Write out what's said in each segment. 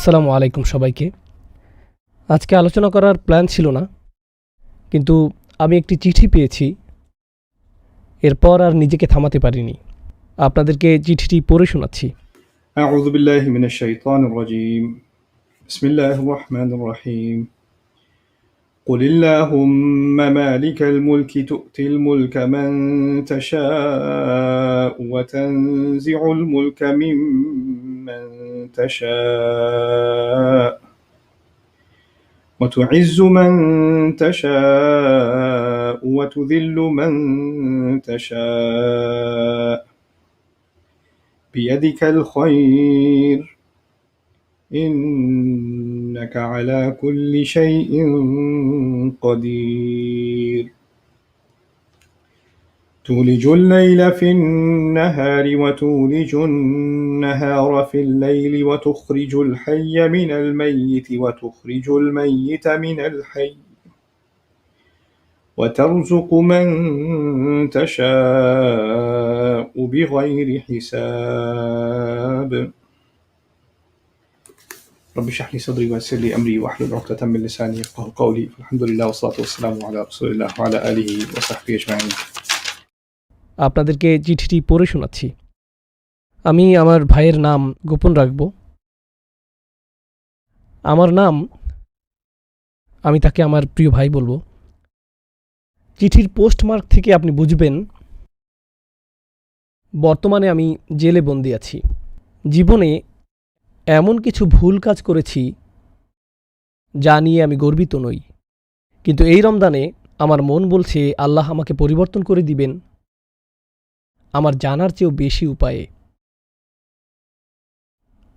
আসসালামু আলাইকুম সবাইকে আজকে আলোচনা করার প্ল্যান ছিল না কিন্তু আমি একটি চিঠি পেয়েছি এরপর আর নিজেকে থামাতে পারিনি আপনাদেরকে চিঠিটি পড়ে শোনাচ্ছি أعوذ بالله من الشيطان الرجيم بسم الله الرحمن الرحيم قل اللهم مالك الملك تؤتي الملك من تشاء وتنزع الملك ممن تشاء. وتعز من تشاء وتذل من تشاء. بيدك الخير. إنك على كل شيء قدير. تولج الليل في النهار وتولج النهار في الليل وتخرج الحي من الميت وتخرج الميت من الحي وترزق من تشاء بغير حساب. رب اشرح لي صدري ويسر لي أمري واحلل عقدة من لساني يفقهوا قولي. الحمد لله والصلاة والسلام على رسول الله وعلى آله وصحبه أجمعين. আপনাদেরকে চিঠিটি পড়ে শোনাচ্ছি। আমি আমার ভাইয়ের নাম গোপন রাখব। আমার নাম, আমি তাকে আমার প্রিয় ভাই বলব। চিঠির পোস্টমার্ক থেকে আপনি বুঝবেন, বর্তমানে আমি জেলে বন্দি আছি। জীবনে এমন কিছু ভুল কাজ করেছি, যা নিয়ে আমি গর্বিত নই। কিন্তু এই রমদানে আমার মন বলছে, আল্লাহ আমাকে পরিবর্তন করে দিবেন। আমার জানার চেয়েও বেশি উপায়ে।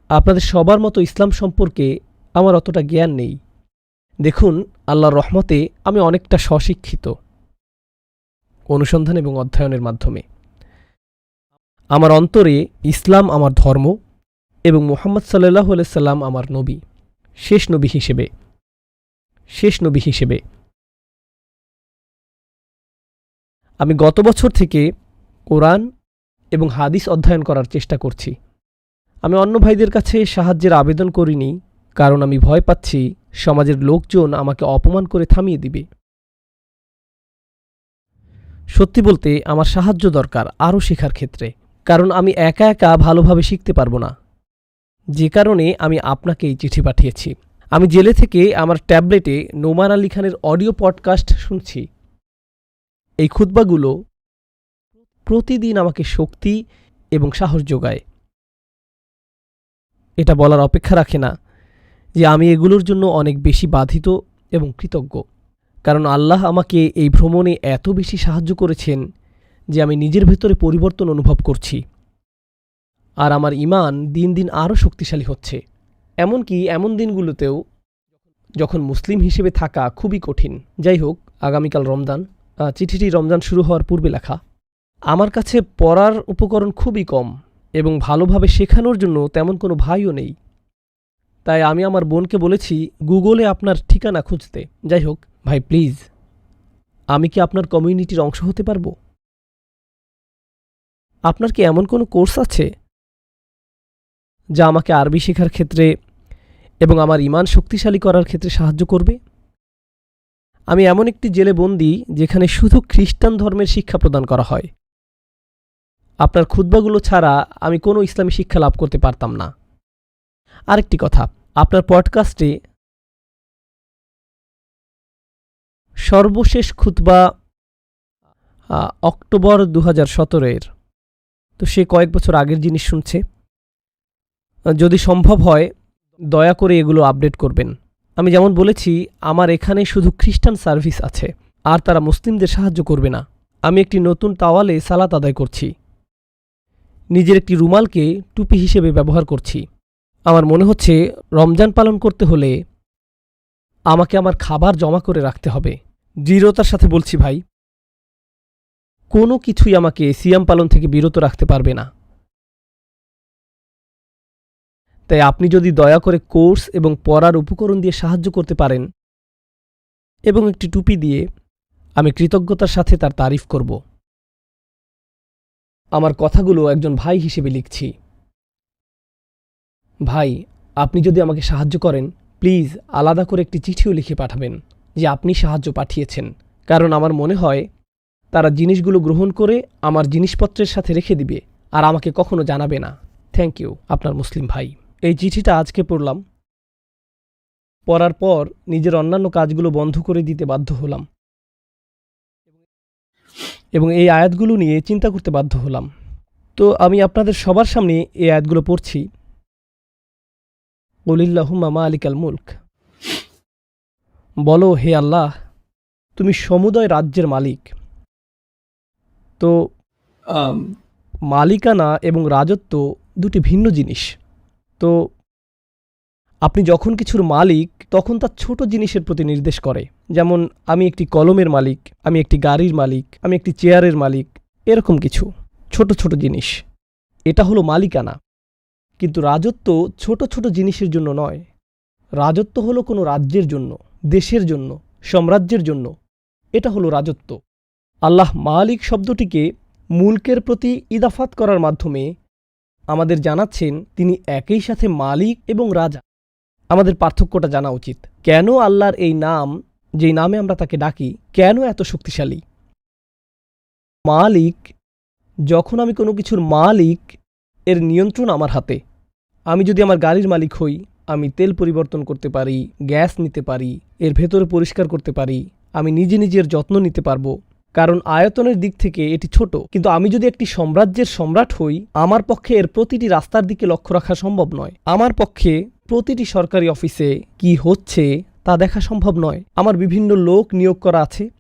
আপনাদের সবার মতো ইসলাম সম্পর্কে আমার অতটা জ্ঞান নেই। দেখুন, আল্লাহর রহমতে আমি অনেকটা স্বশিক্ষিত। অনুসন্ধান এবং অধ্যয়নের মাধ্যমে। আমার অন্তরে ইসলাম আমার ধর্ম এবং মোহাম্মদ সাল্লাহ সাল্লাম আমার নবী। শেষ নবী হিসেবে। শেষ নবী হিসেবে। আমি গত বছর থেকে কোরআন এবং হাদিস অধ্যয়ন করার চেষ্টা করছি। আমি অন্য ভাইদের কাছে সাহায্যের আবেদন করিনি, কারণ আমি ভয় পাচ্ছি সমাজের লোকজন আমাকে অপমান করে থামিয়ে দিবে। সত্যি বলতে আমার সাহায্য দরকার আরও শেখার ক্ষেত্রে, কারণ আমি একা একা ভালোভাবে শিখতে পারব না। যে কারণে আমি আপনাকে এই চিঠি পাঠিয়েছি। আমি জেলে থেকে আমার ট্যাবলেটে নোমান আলী খানের অডিও পডকাস্ট শুনছি। এই খুতবাগুলো প্রতিদিন আমাকে শক্তি এবং সাহস যোগায়। এটা বলার অপেক্ষা রাখে না যে আমি এগুলোর জন্য অনেক বেশি বাধিত এবং কৃতজ্ঞ। কারণ আল্লাহ আমাকে এই ভ্রমণে এত বেশি সাহায্য করেছেন যে আমি নিজের ভেতরে পরিবর্তন অনুভব করছি। আর আমার ইমান দিন দিন আরও শক্তিশালী হচ্ছে। এমনকি এমন দিনগুলোতেও যখন মুসলিম হিসেবে থাকা খুবই কঠিন। যাই হোক, আগামীকাল রমজান। চিঠিটি রমজান শুরু হওয়ার পূর্বে লেখা। আমার কাছে পড়ার উপকরণ খুবই কম এবং ভালোভাবে শেখানোর জন্য তেমন কোনো ভাইও নেই। তাই আমি আমার বোনকে বলেছি, গুগলে আপনার ঠিকানা খুঁজতে। যাই হোক, ভাই, প্লিজ। আমি কি আপনার কমিউনিটির অংশ হতে পারব? আপনার কি এমন কোনো কোর্স আছে, যা আমাকে আরবি শেখার ক্ষেত্রে এবং আমার ইমান শক্তিশালী করার ক্ষেত্রে সাহায্য করবে? আমি এমন একটি জেলে বন্দি যেখানে শুধু খ্রিস্টান ধর্মের শিক্ষা প্রদান করা হয়। আপনার খুদ্বাগুলো ছাড়া আমি কোনো ইসলামী শিক্ষা লাভ করতে পারতাম না। আরেকটি কথা, আপনার পডকাস্টে সর্বশেষ খুতবা অক্টোবর দু হাজার সতেরোর। তো সে কয়েক বছর আগের জিনিস শুনছে। যদি সম্ভব হয়, দয়া করে এগুলো আপডেট করবেন। আমি যেমন বলেছি, আমার এখানে শুধু খ্রিস্টান সার্ভিস আছে, আর তারা মুসলিমদের সাহায্য করবে না। আমি একটি নতুন তাওয়ালে সালাত আদায় করছি। নিজের একটি রুমালকে টুপি হিসেবে ব্যবহার করছি। আমার মনে হচ্ছে রমজান পালন করতে হলে আমাকে আমার খাবার জমা করে রাখতে হবে। দৃঢ়তার সাথে বলছি ভাই, কোনো কিছুই আমাকে সিয়াম পালন থেকে বিরত রাখতে পারবে না। তাই আপনি যদি দয়া করে কোর্স এবং পড়ার উপকরণ দিয়ে সাহায্য করতে পারেন এবং একটি টুপি দিয়ে আমি কৃতজ্ঞতার সাথে তার তারিফ করব। আমার কথাগুলো একজন ভাই হিসেবে লিখছি। ভাই, আপনি যদি আমাকে সাহায্য করেন, প্লিজ আলাদা করে একটি চিঠিও লিখে পাঠাবেন যে আপনি সাহায্য পাঠিয়েছেন। কারণ আমার মনে হয় তারা জিনিসগুলো গ্রহণ করে আমার জিনিসপত্রের সাথে রেখে দিবে আর আমাকে কখনো জানাবে না। থ্যাংক ইউ আপনার মুসলিম ভাই। এই চিঠিটা আজকে পড়লাম। পড়ার পর নিজের অন্যান্য কাজগুলো বন্ধ করে দিতে বাধ্য হলাম। এবং এই আয়াতগুলো নিয়ে চিন্তা করতে বাধ্য হলাম। তো আমি আপনাদের সবার সামনে এই আয়াতগুলো পড়ছি। বলিল্লাহুম্মা মালিকাল মুলক। বলো হে আল্লাহ তুমি সমুদয় রাজ্যের মালিক। তো মালিকানা এবং রাজত্ব দুটি ভিন্ন জিনিস। তো আপনি যখন কিছুর মালিক, তখন তার ছোট জিনিসের প্রতি নির্দেশ করে। যেমন, আমি একটি কলমের মালিক, আমি একটি গাড়ির মালিক, আমি একটি চেয়ারের মালিক, এরকম কিছু। ছোট ছোট জিনিস। এটা হলো মালিকানা। কিন্তু রাজত্ব ছোট ছোট জিনিসের জন্য নয়। রাজত্ব হলো কোনো রাজ্যের জন্য, দেশের জন্য, সাম্রাজ্যের জন্য। এটা হলো রাজত্ব। আল্লাহ মালিক শব্দটিকে মুলকের প্রতি ইদাফাত করার মাধ্যমে আমাদের জানাচ্ছেন, তিনি একই সাথে মালিক এবং রাজা। আমাদের পার্থক্যটা জানা উচিত। কেন আল্লাহর এই নাম, যেই নামে আমরা তাকে ডাকি, কেন এত শক্তিশালী? মালিক, যখন আমি কোনো কিছুর মালিক, এর নিয়ন্ত্রণ আমার হাতে। আমি যদি আমার গাড়ির মালিক হই, আমি তেল পরিবর্তন করতে পারি, গ্যাস নিতে পারি, এর ভেতরে পরিষ্কার করতে পারি, আমি নিজে নিজের যত্ন নিতে পারব। কারণ আয়তনের দিক থেকে এটি ছোট, কিন্তু আমি যদি একটি সাম্রাজ্যের সম্রাট হই, আমার পক্ষে এর প্রতিটি রাস্তার দিকে লক্ষ্য রাখা সম্ভব নয়। আমার পক্ষে প্রতিটি সরকারি অফিসে কি হচ্ছে তা দেখা সম্ভব নয়। আমার বিভিন্ন লোক নিয়োগ করা আছে।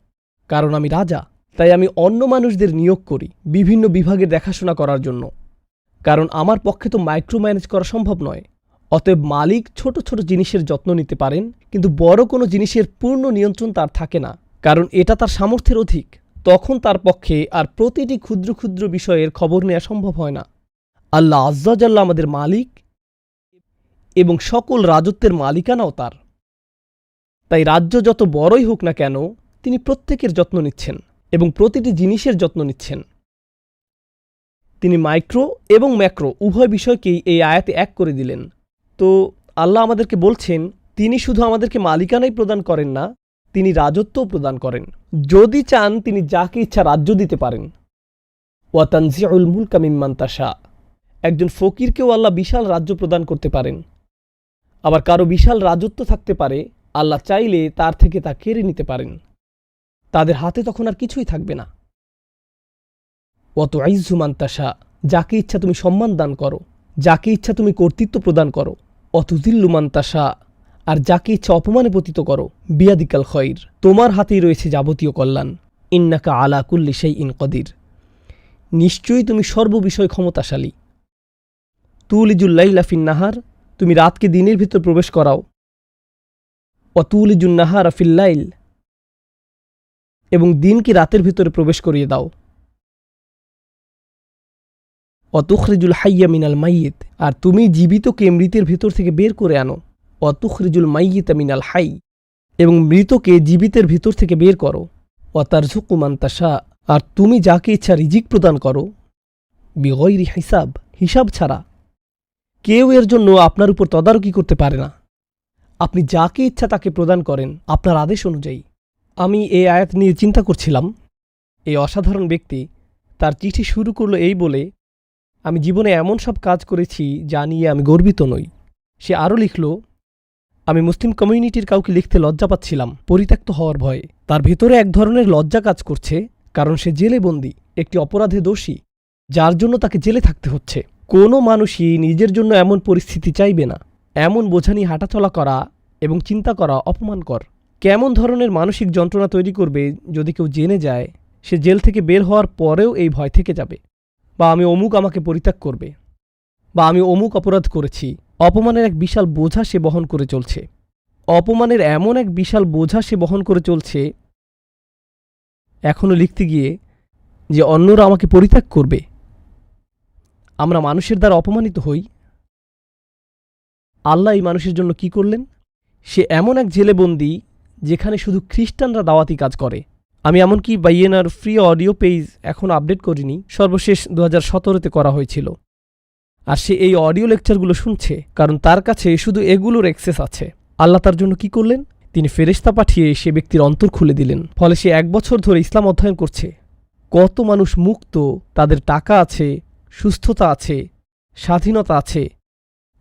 কারণ আমি রাজা, তাই আমি অন্য মানুষদের নিয়োগ করি বিভিন্ন বিভাগের দেখাশোনা করার জন্য। কারণ আমার পক্ষে তো মাইক্রো ম্যানেজ করা সম্ভব নয়। অতএব মালিক ছোট ছোট জিনিসের যত্ন নিতে পারেন, কিন্তু বড় কোনো জিনিসের পূর্ণ নিয়ন্ত্রণ তার থাকে না। কারণ এটা তার সামর্থ্যের অধিক। তখন তার পক্ষে আর প্রতিটি ক্ষুদ্র ক্ষুদ্র বিষয়ের খবর নেওয়া সম্ভব হয় না। আল্লাহ আজ্জাজাল্লাহ আমাদের মালিক এবং সকল রাজত্বের মালিকানাও তার। তাই রাজ্য যত বড়ই হোক না কেন, তিনি প্রত্যেকের যত্ন নিচ্ছেন এবং প্রতিটি জিনিসের যত্ন নিচ্ছেন। তিনি মাইক্রো এবং ম্যাক্রো উভয় বিষয়কেই এই আয়াতে এক করে দিলেন। তো আল্লাহ আমাদেরকে বলছেন, তিনি শুধু আমাদেরকে মালিকানাই প্রদান করেন না, তিনি রাজত্বও প্রদান করেন। যদি চান, তিনি যাকে ইচ্ছা রাজ্য দিতে পারেন। ওয়াতানজিউল মুলকা মিম্মান তাশা। একজন ফকিরকেও আল্লাহ বিশাল রাজ্য প্রদান করতে পারেন। আবার কারও বিশাল রাজত্ব থাকতে পারে, আল্লাহ চাইলে তার থেকে তা কেড়ে নিতে পারেন। তাদের হাতে তখন আর কিছুই থাকবে না। অত আইজুমান তাশা, যাকে ইচ্ছা তুমি সম্মান দান করো, যাকে ইচ্ছা তুমি কর্তৃত্ব প্রদান করো। অত দিল্লুমান তাশা, আর যাকে ইচ্ছা অপমানে পতিত করো, বিয়াদিকাল খয়র তোমার হাতেই রয়েছে যাবতীয় কল্যাণ। ইন্নাকা আলা কুল্লি সেই ইন কদির। নিশ্চয়ই তুমি সর্ববিষয় ক্ষমতাশালী। তুলিজুল্লাইলা ফিন নাহার তুমি রাতকে দিনের ভিতর প্রবেশ করাও। অতুলিজুন নাহার আফিল্লাইল এবং দিনকে রাতের ভিতরে প্রবেশ করিয়ে দাও। অতুখরিজুল হাইয়া মিনাল মাইয়েত। আর তুমি জীবিতকে মৃতের ভিতর থেকে বের করে আনো। অতুখরিজুল মাইয়িতা মিনাল হাই। এবং মৃতকে জীবিতের ভিতর থেকে বের করো। অতার ঝুকুমান্তাসা আর তুমি যাকে ইচ্ছা রিজিক প্রদান করো। বিগৈরি হিসাব। হিসাব ছাড়া কেউ এর জন্য আপনার উপর তদারকি করতে পারে না। আপনি যাকে ইচ্ছা তাকে প্রদান করেন, আপনার আদেশ অনুযায়ী। আমি এই আয়াত নিয়ে চিন্তা করছিলাম। এই অসাধারণ ব্যক্তি তার চিঠি শুরু করল এই বলে, আমি জীবনে এমন সব কাজ করেছি যা নিয়ে আমি গর্বিত নই। সে আরও লিখল, আমি মুসলিম কমিউনিটির কাউকে লিখতে লজ্জা পাচ্ছিলাম, পরিত্যক্ত হওয়ার ভয়ে। তার ভেতরে এক ধরনের লজ্জা কাজ করছে, কারণ সে জেলে বন্দী একটি অপরাধে দোষী, যার জন্য তাকে জেলে থাকতে হচ্ছে। কোনো মানুষই নিজের জন্য এমন পরিস্থিতি চাইবে না। এমন বোঝা নিয়ে হাঁটাচলা করা এবং চিন্তা করা অপমানকর। কেমন ধরনের মানসিক যন্ত্রণা তৈরি করবে যদি কেউ জেনে যায়, সে জেল থেকে বের হওয়ার পরেও এই ভয় থেকে যাবে বা আমি অমুক আমাকে পরিত্যাগ করবে বা আমি অমুক অপরাধ করেছি। অপমানের এক বিশাল বোঝা সে বহন করে চলছে। অপমানের এমন এক বিশাল বোঝা সে বহন করে চলছে এখনও লিখতে গিয়ে যে অন্যরা আমাকে পরিত্যাগ করবে। আমরা মানুষের দ্বারা অপমানিত হই। আল্লাহ এই মানুষের জন্য কি করলেন? সে এমন এক জেলেবন্দি যেখানে শুধু খ্রিস্টানরা দাওয়াতি কাজ করে। আমি এমনকি বাইয়েনার ফ্রি অডিও পেজ এখন আপডেট করিনি। সর্বশেষ দু হাজার সতেরোতে করা হয়েছিল। আর সে এই অডিও লেকচারগুলো শুনছে, কারণ তার কাছে শুধু এগুলোর অ্যাক্সেস আছে। আল্লাহ তার জন্য কি করলেন? তিনি ফেরেশতা পাঠিয়ে সে ব্যক্তির অন্তর খুলে দিলেন। ফলে সে এক বছর ধরে ইসলাম অধ্যয়ন করছে। কত মানুষ মুক্ত, তাদের টাকা আছে সুস্থতা আছে, স্বাধীনতা আছে।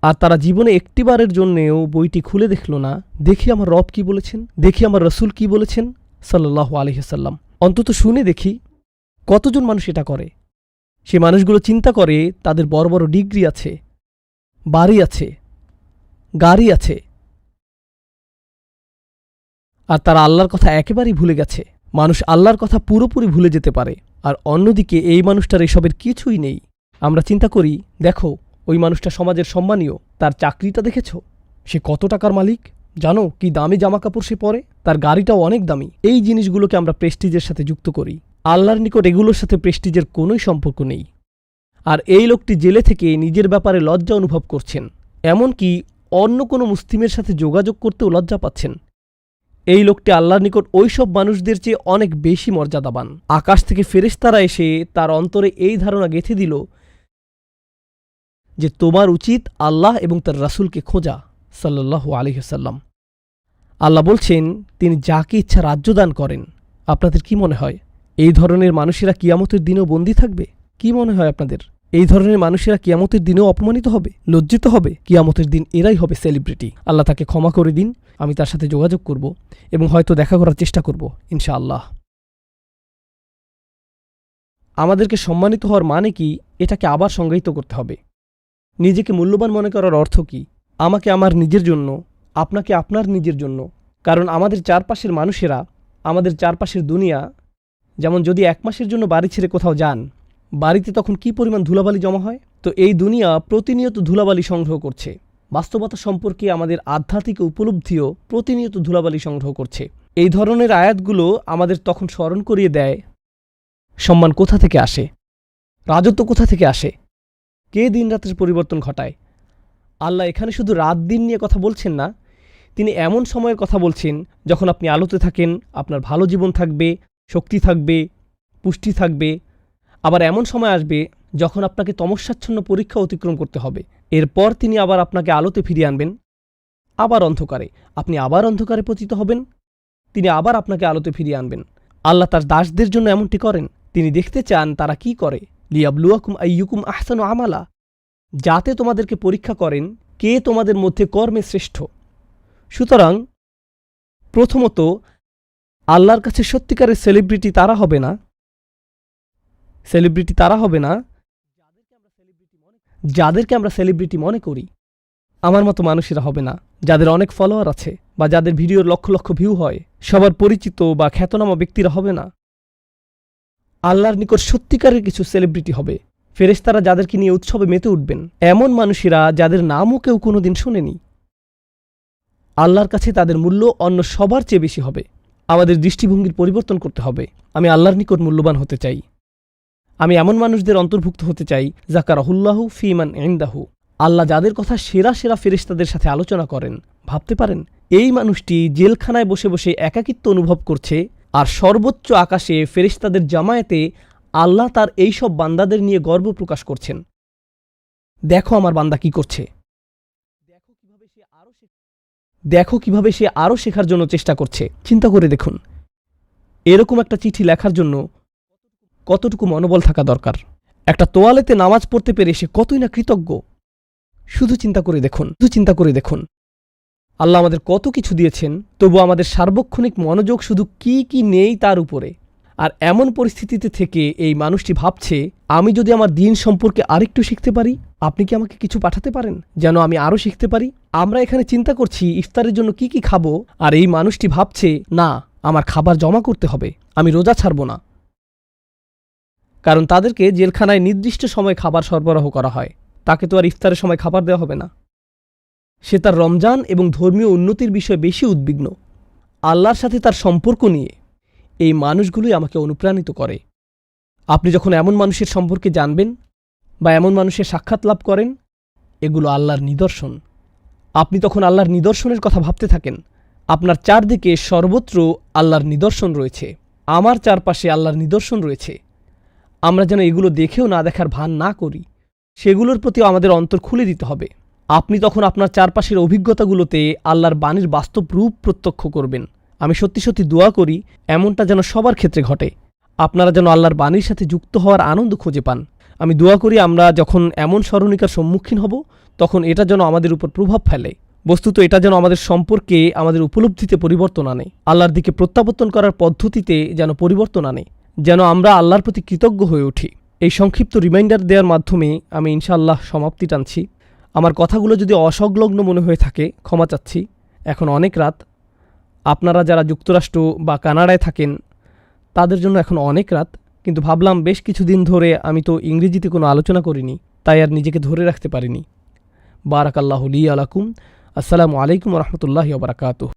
আর তারা জীবনে একটিবারের জন্যেও বইটি খুলে দেখল না। দেখি আমার রব কি বলেছেন, দেখি আমার রসুল কি বলেছেন সাল্লাহ আলহিহাল্লাম অন্তত শুনে দেখি কতজন মানুষ এটা করে। সে মানুষগুলো চিন্তা করে তাদের বড় বড় ডিগ্রি আছে, বাড়ি আছে, গাড়ি আছে। আর তারা আল্লাহর কথা একেবারেই ভুলে গেছে। মানুষ আল্লাহর কথা পুরোপুরি ভুলে যেতে পারে। আর অন্যদিকে এই মানুষটার এসবের কিছুই নেই। আমরা চিন্তা করি, দেখো, ওই মানুষটা সমাজের সম্মানীয়, তার চাকরিটা দেখেছ? সে কত টাকার মালিক? জানো কি দামি জামাকাপড় সে পরে? তার গাড়িটাও অনেক দামি। এই জিনিসগুলোকে আমরা প্রেস্টিজের সাথে যুক্ত করি। আল্লাহর নিকট এগুলোর সাথে প্রেস্টিজের কোনোই সম্পর্ক নেই। আর এই লোকটি জেলে থেকে নিজের ব্যাপারে লজ্জা অনুভব করছেন। এমনকি অন্য কোনো মুসলিমের সাথে যোগাযোগ করতেও লজ্জা পাচ্ছেন। এই লোকটি আল্লাহর নিকট ওইসব মানুষদের চেয়ে অনেক বেশি মর্যাদাবান। আকাশ থেকে ফেরেশতারা এসে তার অন্তরে এই ধারণা গেঁথে দিল যে তোমার উচিত আল্লাহ এবং তার রাসূলকে খোঁজা, সাল্লাল্লাহু আলিহাল্লাম আল্লাহ বলছেন, তিনি যাকে ইচ্ছা রাজ্য দান করেন, আপনাদের কি মনে হয়? এই ধরনের মানুষেরা কিয়ামতের দিনেও বন্দী থাকবে? কি মনে হয় আপনাদের? এই ধরনের মানুষেরা কিয়ামতের দিনেও অপমানিত হবে, লজ্জিত হবে? কিয়ামতের দিন এরাই হবে সেলিব্রিটি আল্লাহ তাকে ক্ষমা করে দিন, আমি তার সাথে যোগাযোগ করব এবং হয়তো দেখা করার চেষ্টা করব, ইনশাআল্লাহ। আমাদেরকে সম্মানিত হওয়ার মানে কি? এটাকে আবার সংজ্ঞায়িত করতে হবে। নিজেকে মূল্যবান মনে করার অর্থ কি? আমাকে আমার নিজের জন্য, আপনাকে আপনার নিজের জন্য। কারণ আমাদের চারপাশের মানুষেরা, আমাদের চারপাশের দুনিয়া, যেমন যদি এক মাসের জন্য বাড়ি ছেড়ে কোথাও যান, বাড়িতে তখন কি পরিমাণ ধুলাবালি জমা হয়? তো এই দুনিয়া প্রতিনিয়ত ধুলাবালি সংগ্রহ করছে। বাস্তবতা সম্পর্কে আমাদের আধ্যাত্মিক উপলব্ধিও প্রতিনিয়ত ধুলাবালি সংগ্রহ করছে। এই ধরনের আয়াতগুলো আমাদের তখন স্মরণ করিয়ে দেয়, সম্মান কোথা থেকে আসে? রাজত্ব কোথা থেকে আসে? কে দিন রাতের পরিবর্তন ঘটায়? আল্লাহ এখানে শুধু রাত দিন নিয়ে কথা বলছেন না, তিনি এমন সময়ের কথা বলছেন যখন আপনি আলোতে থাকেন, আপনার ভালো জীবন থাকবে, শক্তি থাকবে, পুষ্টি থাকবে, আবার এমন সময় আসবে যখন আপনাকে তমস্যাচ্ছন্ন পরীক্ষা অতিক্রম করতে হবে। এরপর তিনি আবার আপনাকে আলোতে ফিরিয়ে আনবেন, আবার অন্ধকারে। আপনি আবার অন্ধকারে পতিত হবেন, তিনি আবার আপনাকে আলোতে ফিরিয়ে আনবেন। আল্লাহ তার দাসদের জন্য এমনটি করেন, তিনি দেখতে চান তারা কি করে। লিয়াবলুয়াকুম আইয়ুকুম আহসানু আমালা যাতে তোমাদেরকে পরীক্ষা করেন কে তোমাদের মধ্যে কর্মে শ্রেষ্ঠ। সুতরাং প্রথমত, আল্লাহর কাছে সত্যিকারের সেলিব্রিটি তারা হবে না। সেলিব্রিটি তারা হবে না। যাদেরকে আমরা সেলিব্রিটি মনে করি, আমার মতো মানুষেরা হবে না। যাদের অনেক ফলোয়ার আছে বা যাদের ভিডিওর লক্ষ লক্ষ ভিউ হয়, সবার পরিচিত বা খ্যাতনামা ব্যক্তিরা হবে না। আল্লাহর নিকট সত্যিকারের কিছু সেলিব্রিটি হবে। ফেরেশতারা যাদেরকে নিয়ে উৎসবে মেতে উঠবেন। এমন মানুষেরা যাদের নামও কেউ কোনোদিন শোনেনি। আল্লাহর কাছে তাদের মূল্য অন্য সবার চেয়ে বেশি হবে। আমাদের দৃষ্টিভঙ্গির পরিবর্তন করতে হবে। আমি আল্লাহর নিকট মূল্যবান হতে চাই। আমি এমন মানুষদের অন্তর্ভুক্ত হতে চাই জাকারাহুল্লাহু ফিমান এন্দাহু আল্লাহ যাদের কথা সেরা সেরা ফেরেশতাদের সাথে আলোচনা করেন। ভাবতে পারেন, এই মানুষটি জেলখানায় বসে বসে একাকিত্ব অনুভব করছে আর সর্বোচ্চ আকাশে ফেরেশতাদের জামায়াতে আল্লাহ তার এই সব বান্দাদের নিয়ে গর্ব প্রকাশ করছেন। দেখো আমার বান্দা কি করছে। দেখো কীভাবে সে আরও শেখার জন্য চেষ্টা করছে। চিন্তা করে দেখুন। এরকম একটা চিঠি লেখার জন্য কতটুকু মনোবল থাকা দরকার। একটা তোয়ালেতে নামাজ পড়তে পেরে সে কতই না কৃতজ্ঞ। শুধু চিন্তা করে দেখুন। শুধু চিন্তা করে দেখুন। আল্লাহ আমাদের কত কিছু দিয়েছেন, তবু আমাদের সার্বক্ষণিক মনোযোগ শুধু কি কি নেই তার উপরে। আর এমন পরিস্থিতিতে থেকে এই মানুষটি ভাবছে, আমি যদি আমার দিন সম্পর্কে আরেকটু শিখতে পারি, আপনি কি আমাকে কিছু পাঠাতে পারেন, যেন আমি আরও শিখতে পারি? আমরা এখানে চিন্তা করছি, ইফতারের জন্য কি কি খাব, আর এই মানুষটি ভাবছে, না, আমার খাবার জমা করতে হবে, আমি রোজা ছাড়ব না। কারণ তাদেরকে জেলখানায় নির্দিষ্ট সময় খাবার সরবরাহ করা হয়, তাকে তো আর ইফতারের সময় খাবার দেওয়া হবে না। সে তার রমজান এবং ধর্মীয় উন্নতির বিষয়ে বেশি উদ্বিগ্ন। আল্লাহর সাথে তার সম্পর্ক নিয়ে এই মানুষগুলোই আমাকে অনুপ্রাণিত করে। আপনি যখন এমন মানুষের সম্পর্কে জানবেন বা এমন মানুষের সাক্ষাৎ লাভ করেন, এগুলো আল্লাহর নিদর্শন। আপনি তখন আল্লাহর নিদর্শনের কথা ভাবতে থাকেন। আপনার চারদিকে সর্বত্র আল্লাহর নিদর্শন রয়েছে। আমার চারপাশে আল্লাহর নিদর্শন রয়েছে। আমরা যেন এগুলো দেখেও না দেখার ভান না করি, সেগুলোর প্রতিও আমাদের অন্তর খুলে দিতে হবে। আপনি তখন আপনার চারপাশের অভিজ্ঞতাগুলোতে আল্লাহর বাণীর বাস্তব রূপ প্রত্যক্ষ করবেন। আমি সত্যি সত্যি দোয়া করি, এমনটা যেন সবার ক্ষেত্রে ঘটে। আপনারা যেন আল্লাহর বাণীর সাথে যুক্ত হওয়ার আনন্দ খুঁজে পান। আমি দোয়া করি আমরা যখন এমন স্মরণিকার সম্মুখীন হব, তখন এটা যেন আমাদের উপর প্রভাব ফেলে। বস্তুত এটা যেন আমাদের সম্পর্কে, আমাদের উপলব্ধিতে পরিবর্তন আনে। আল্লাহর দিকে প্রত্যাবর্তন করার পদ্ধতিতে যেন পরিবর্তন আনে। যেন আমরা আল্লাহর প্রতি কৃতজ্ঞ হয়ে উঠি। এই সংক্ষিপ্ত রিমাইন্ডার দেওয়ার মাধ্যমে আমি ইনশাআল্লাহ সমাপ্তি টানছি। আমার কথাগুলো যদি অসংলগ্ন মনে হয়ে থাকে, ক্ষমা চাচ্ছি। এখন অনেক রাত। আপনারা যারা যুক্তরাষ্ট্র বা কানাডায় থাকেন, তাদের জন্য এখন অনেক রাত। কিন্তু ভাবলাম বেশ কিছুদিন ধরে আমি তো ইংরেজিতে কোনো আলোচনা করিনি, তাই আর নিজেকে ধরে রাখতে পারিনি। বারাকাল্লাহ লি আলাকুম। আসসালামু আলাইকুম রহমতুল্লাহ বারাকাতুহ।